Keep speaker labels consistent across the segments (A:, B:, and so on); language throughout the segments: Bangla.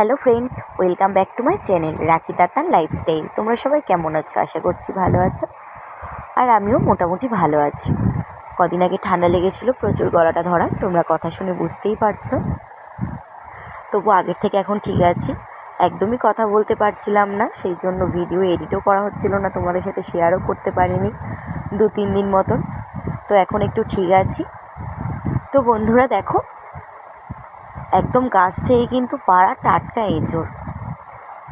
A: Hello friend, welcome back to my channel Rakhi Tatan lifestyle. তোমরা সবাই কেমন আছো? আশা করছি ভালো আছো। আর আমিও মোটামুটি ভালো আছি। কদিন আগে ঠান্ডা লেগেছিলো, প্রচুর গলাটা ধরা, তোমরা কথা শুনে বুঝতেই পারছ। তবু আগের থেকে এখন ঠিক আছি। একদমই কথা বলতে পারছিলাম না, সেই জন্য ভিডিও এডিটও করা হচ্ছিল না, তোমাদের সাথে শেয়ারও করতে পারিনি দু তিন দিন মতন। তো এখন একটু ঠিক আছি। তো বন্ধুরা দেখো একদম গাছ থেকে কিন্তু পাড়া টাটকা এঁচড়।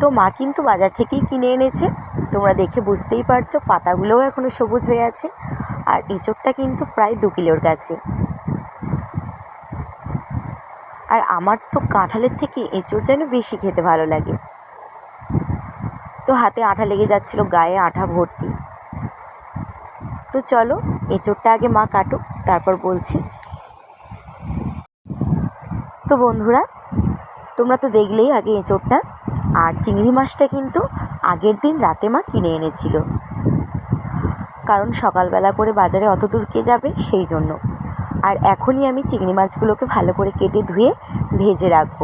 A: তো মা কিন্তু বাজার থেকেই কিনে এনেছে। তোমরা দেখে বুঝতেই পারছ, পাতাগুলোও এখনও সবুজ হয়ে আছে আর এঁচড়টা কিন্তু প্রায় দু কিলোর কাছে। আর আমার তো কাঁঠালের থেকে এঁচড় যেন বেশি খেতে ভালো লাগে। তো হাতে আঠা লেগে যাচ্ছিল, গায়ে আঠা ভর্তি। তো চলো, এঁচড়টা আগে মা কাটুক, তারপর বলছি। বন্ধুরা, তোমরা তো দেখলেই আগে এঁচোড়টা। আর চিংড়ি মাছটা কিন্তু আগের দিন রাতে মা কিনে এনেছিল। কারণ সকালবেলা করে বাজারে অত দূর কে যাবে, সেই জন্য। আর এখনই আমি চিংড়ি মাছগুলোকে ভালো করে কেটে ধুয়ে ভেজে রাখব।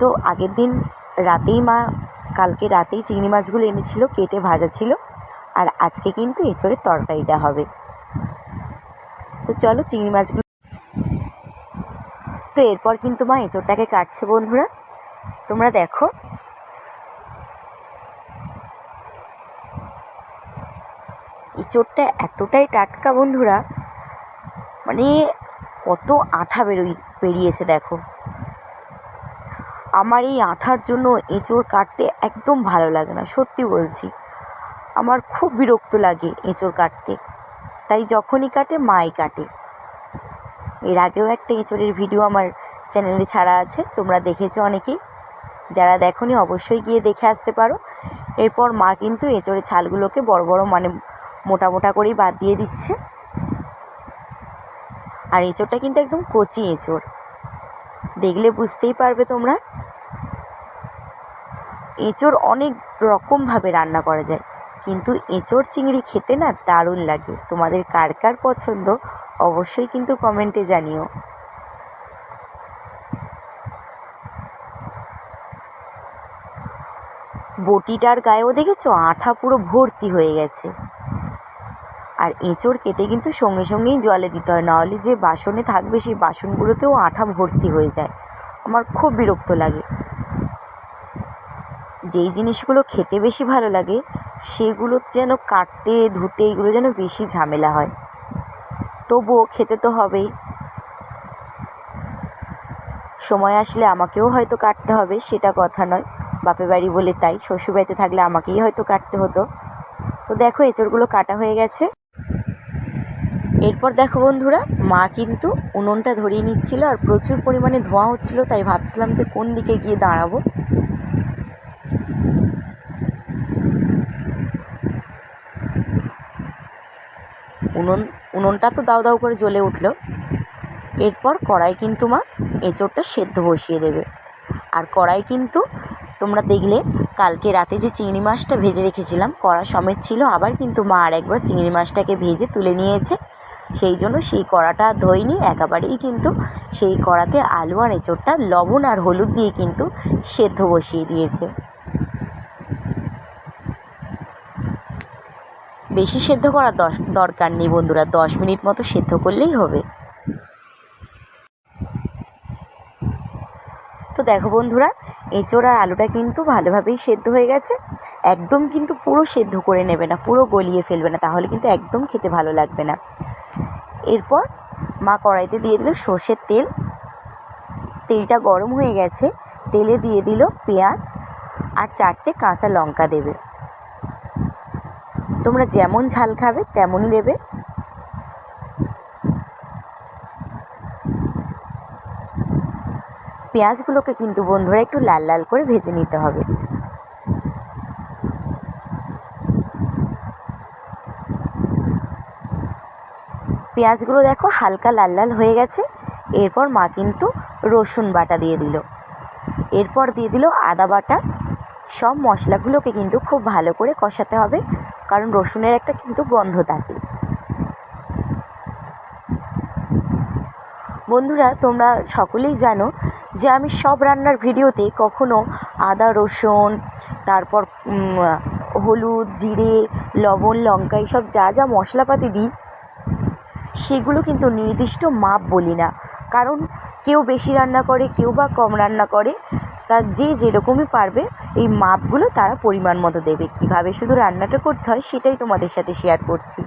A: তো আগের দিন রাতেই মা, কালকে রাতেই চিংড়ি মাছগুলো এনেছিল, কেটে ভাজা ছিল। আর আজকে কিন্তু এঁচড়ের তরকারিটা হবে। তো চলো চিংড়ি মাছগুলো তো এরপর কিন্তু মা এঁচোড়টাকে কাটছে বন্ধুরা। তোমরা দেখো। এঁচোড়টা এতটাই টাটকা বন্ধুরা মানে কত আঠা বেরোই, বেরিয়েছে দেখো। আমার এই আঠার জন্য এঁচোড় কাটতে একদম ভালো লাগে না, সত্যি বলছি। আমার খুব বিরক্ত লাগে এঁচোড় কাটতে। তাই যখনই কাটে, মাই কাটে। এর আগেও একটা এঁচড়ের ভিডিও আমার চ্যানেলে ছাড়া আছে, তোমরা দেখেছ অনেকেই যারা দেখোনি, অবশ্যই গিয়ে দেখে আসতে পারো। এরপর মা কিন্তু এঁচড়ের ছালগুলোকে বড় বড় মানে মোটা মোটা করেই বাদ দিয়ে দিচ্ছে। আর এঁচড়টা কিন্তু একদম কচি এঁচড়। দেখলে বুঝতেই পারবে তোমরা। এঁচড় অনেক রকমভাবে রান্না করা যায়। কিন্তু এঁচড় চিংড়ি খেতে না দারুণ লাগে। তোমাদের কার কার পছন্দ? অবশ্যই কিন্তু কমেন্টে জানিও। বটিটার গায়েও দেখেছ? আঠা পুরো ভর্তি হয়ে গেছে। আর এঁচড় কেটে কিন্তু সঙ্গে সঙ্গেই জলে দিতে হয়। নাহলে যে বাসনে থাকবে সেই বাসনগুলোতেও আঠা ভর্তি হয়ে যায়। আমার খুব বিরক্ত লাগে। যেই জিনিসগুলো খেতে বেশি ভালো লাগে সেগুলো যেন কাটতে, ধুতে, এগুলো যেন বেশি ঝামেলা হয়। তবুও খেতে তো হবেই। সময় আসলে আমাকেও হয়তো কাটতে হবে, সেটা কথা নয়। বাপের বাড়ি বলে তাই, শ্বশুরবাড়িতে থাকলে আমাকেই হয়তো কাটতে হতো। তো দেখো, এঁচড়গুলো কাটা হয়ে গেছে। এরপর দেখো বন্ধুরা, মা কিন্তু উনুনটা ধরিয়ে নিচ্ছিল আর প্রচুর পরিমাণে ধোঁয়া হচ্ছিল, তাই ভাবছিলাম যে কোন দিকে গিয়ে দাঁড়াবো। উনুন, উনুনটা তো দাউ দাউ করে জ্বলে উঠল। এরপর কড়াই কিন্তু মা এঁচোড়টা সেদ্ধ বসিয়ে দেবে। আর কড়াই কিন্তু তোমরা দেখলে কালকে রাতে যে চিংড়ি মাছটা ভেজে রেখেছিলাম, কড়া সমেত ছিল, আবার কিন্তু মা আর একবার চিংড়ি মাছটাকে ভেজে তুলে নিয়েছে। সেই জন্য সেই কড়াটা ধোয়নি, একেবারেই কিন্তু সেই কড়াতে আলু আর এঁচোড়টা লবণ আর হলুদ দিয়ে কিন্তু সেদ্ধ বসিয়ে দিয়েছে। বেশি সেদ্ধ দশ, দরকার নেই বন্ধুরা। দশ মিনিট মতো সেদ্ধ করলেই হবে। তো দেখো বন্ধুরা, এঁচোড় আলুটা কিন্তু ভালোভাবেই সেদ্ধ হয়ে গেছে। একদম কিন্তু পুরো সেদ্ধ করে নেবে না, পুরো গলিয়ে ফেলবে না, তাহলে কিন্তু একদম খেতে ভালো লাগবে না। এরপর মা কড়াইতে দিয়ে দিল সর্ষের তেল। তেলটা গরম হয়ে গেছে, তেলে দিয়ে দিল পেঁয়াজ আর চারটে কাঁচা লঙ্কা দেবে। তোমরা যেমন ঝাল খাবে, তেমনই দেবে। পেঁয়াজগুলোকে কিন্তু বন্ধুরা একটু লাল লাল করে ভেজে নিতে হবে। পেঁয়াজগুলো দেখো হালকা লাল লাল হয়ে গেছে। এরপর মা কিন্তু রসুন বাটা দিয়ে দিল। এরপর দিয়ে দিল আদা বাটা। সব মশলাগুলোকে কিন্তু খুব ভালো করে কষাতে হবে। কারণ রসুনের একটা কিন্তু গন্ধ থাকে। বন্ধুরা, তোমরা সকলেই জানো যে আমি সব রান্নার ভিডিওতে কখনো আদা, রসুন, তারপর হলুদ, জিরে, লবণ, লঙ্কা এইসব যা যা মশলাপাতি দিই, সেগুলো কিন্তু নির্দিষ্ট মাপ বলি না। কারণ কেউ বেশি রান্না করে, কেউ বা কম রান্না করে তার যে যেরকমই পারবে, এই মাপগুলো তারা পরিমাণ মতো দেবে। কীভাবে শুধু রান্নাটা করতে হয়, সেটাই তোমাদের সাথে শেয়ার করছি।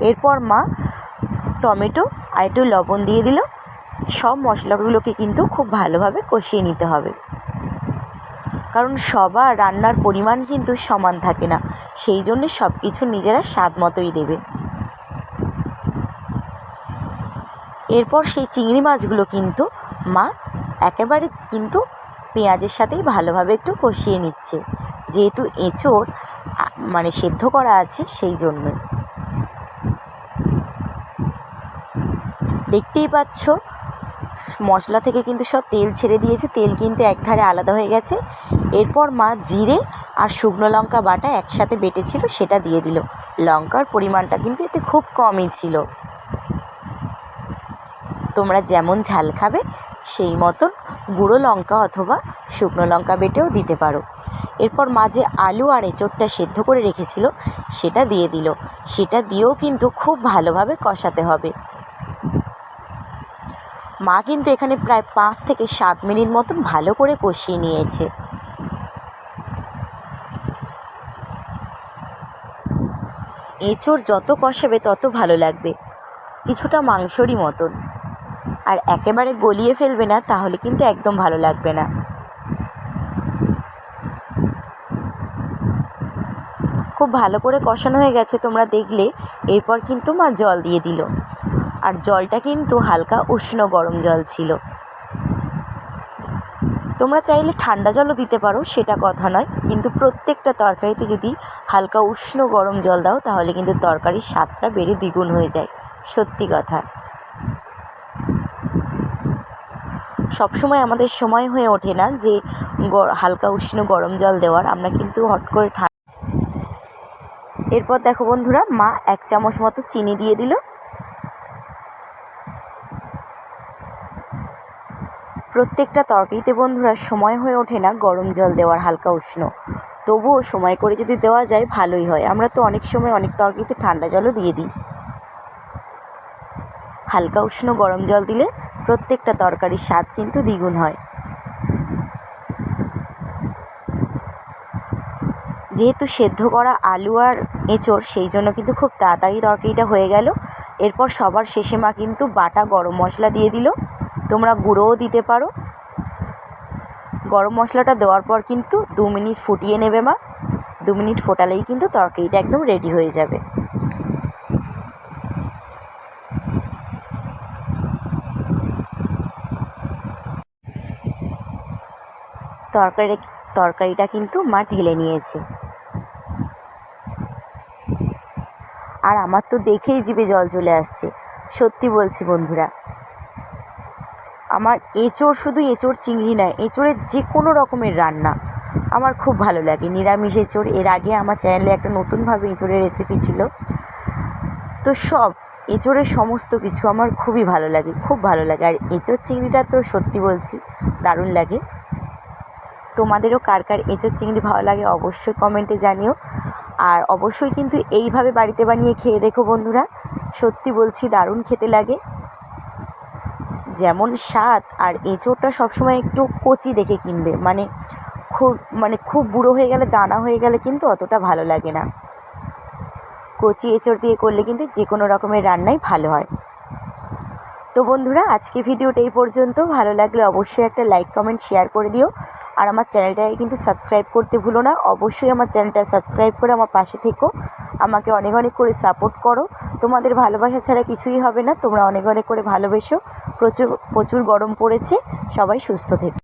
A: এরপর মা টমেটো আর একটু লবণ দিয়ে দিল। সব মশলাগুলোকে কিন্তু খুব ভালোভাবে কষিয়ে নিতে হবে। কারণ সবার রান্নার পরিমাণ কিন্তু সমান থাকে না। সেই জন্য সব কিছু নিজেরা স্বাদ মতোই দেবে। এরপর সেই চিংড়ি মাছগুলো কিন্তু মা একেবারে কিন্তু পেঁয়াজের সাথেই ভালোভাবে একটু কষিয়ে নিচ্ছে। যেহেতু এঁচোড় মানে সেদ্ধ করা আছে সেই জন্যই দেখতেই পাচ্ছ, মশলা থেকে কিন্তু সব তেল ছেড়ে দিয়েছে। তেল কিন্তু একধারে আলাদা হয়ে গেছে। এরপর মা জিরে আর শুকনো লঙ্কা বাটা একসাথে বেটেছিল, সেটা দিয়ে দিল। লঙ্কার পরিমাণটা কিন্তু এতে খুব কমই ছিল। তোমরা যেমন ঝাল খাবে সেই মতন গুঁড়ো লঙ্কা অথবা শুকনো লঙ্কা বেটেও দিতে পারো। এরপর মা যে আলু আর এঁচোড়টা সেদ্ধ করে রেখেছিল, সেটা দিয়ে দিল। সেটা দিয়েও কিন্তু খুব ভালোভাবে কষাতে হবে। মা কিন্তু এখানে প্রায় পাঁচ থেকে সাত মিনিট মতন ভালো করে কষিয়ে নিয়েছে। এঁচোড় যত কষাবে তত ভালো লাগবে। কিছুটা মাংসরই মতন। আর একেবারে গলিয়ে ফেলবে না, তাহলে কিন্তু একদম ভালো লাগবে না। খুব ভালো করে কষানো হয়ে গেছে তোমরা দেখলে, এরপর কিন্তু মা জল দিয়ে দিল। আর জলটা কিন্তু হালকা উষ্ণ গরম জল ছিল। তোমরা চাইলে ঠান্ডা জলও দিতে পারো, সেটা কথা নয়, কিন্তু প্রত্যেকটা তরকারিতে যদি হালকা উষ্ণ গরম জল দাও, তাহলে কিন্তু তরকারির স্বাদটা বেড়ে দ্বিগুণ হয়ে যায়। সত্যি কথা। সবসময় আমাদের সময় হয়ে ওঠে না যে হালকা উষ্ণ গরম জল দেওয়ার। আমরা কিন্তু হট করে ঠান্ডা এরপর দেখো বন্ধুরা, মা এক চামচ মতো চিনি দিয়ে দিল। প্রত্যেকটা তরকারিতে বন্ধুরা সময় হয়ে ওঠে না গরম জল দেওয়ার, হালকা উষ্ণ। তবুও সময় করে যদি দেওয়া যায়, ভালোই হয়। আমরা তো অনেক সময় অনেক তরকারিতে ঠান্ডা জলও দিয়ে দিই। হালকা উষ্ণ গরম জল দিলে প্রত্যেকটা তরকারির স্বাদ কিন্তু দ্বিগুণ হয়। যেহেতু সেদ্ধ করা আলু আর এঁচোড়, সেই জন্য কিন্তু খুব তাড়াতাড়ি তরকারিটা হয়ে গেল। এরপর সবার শেষে মা কিন্তু বাটা গরম মশলা দিয়ে দিল। তোমরা গুঁড়োও দিতে পারো। গরম মশলাটা দেওয়ার পর কিন্তু দু মিনিট ফুটিয়ে নেবে মা। দু মিনিট ফোটালেই কিন্তু তরকারিটা একদম রেডি হয়ে যাবে। তরকারি তরকারিটা কিন্তু মা ঢেলে নিয়েছে। আর আমার তো দেখেই জিভে জল চলে আসছে। সত্যি বলছি বন্ধুরা, আমার এঁচোড় শুধু এঁচোড় চিংড়ি নয়, এঁচোড়ের যে কোনো রকমের রান্না আমার খুব ভালো লাগে। নিরামিষ এঁচোড়, এর আগে আমার চ্যানেলে একটা নতুনভাবে এঁচোড়ের রেসিপি ছিল। তো সব এঁচোড়ের সমস্ত কিছু আমার খুবই ভালো লাগে, খুব ভালো লাগে। আর এঁচোড় চিংড়িটা তো সত্যি বলছি দারুণ লাগে। তোমাদেরও কার কার এঁচোড় চিংড়ি ভালো লাগে অবশ্যই কমেন্টে জানিও। আর অবশ্যই কিন্তু এইভাবে বাড়িতে বানিয়ে খেয়ে দেখো বন্ধুরা, সত্যি বলছি দারুণ খেতে লাগে। যেমন স্বাদ, আর এঁচোড়টা সবসময় একটু কচি দেখে কিনবে মানে খুব মানে খুব বুড়ো হয়ে গেলে, দানা হয়ে গেলে কিন্তু অতটা ভালো লাগে না। কচি এঁচোড় দিয়ে করলে কিন্তু যে কোনো রকমের রান্নাই ভালো হয়। তো বন্ধুরা, আজকে ভিডিওটা এই পর্যন্ত। ভালো লাগলে অবশ্যই একটা লাইক কমেন্ট শেয়ার করে দিও। আর আমার চ্যানেলটাকে কিন্তু সাবস্ক্রাইব করতে ভুলো না। অবশ্যই আমার চ্যানেলটা সাবস্ক্রাইব করে আমার পাশে থেকো। আমাকে অনেক অনেক করে সাপোর্ট করো। তোমাদের ভালোবাসা ছাড়া কিছুই হবে না। তোমরা অনেক অনেক করে ভালোবেসো। প্রচুর প্রচুর গরম পড়েছে। সবাই সুস্থ থেকো।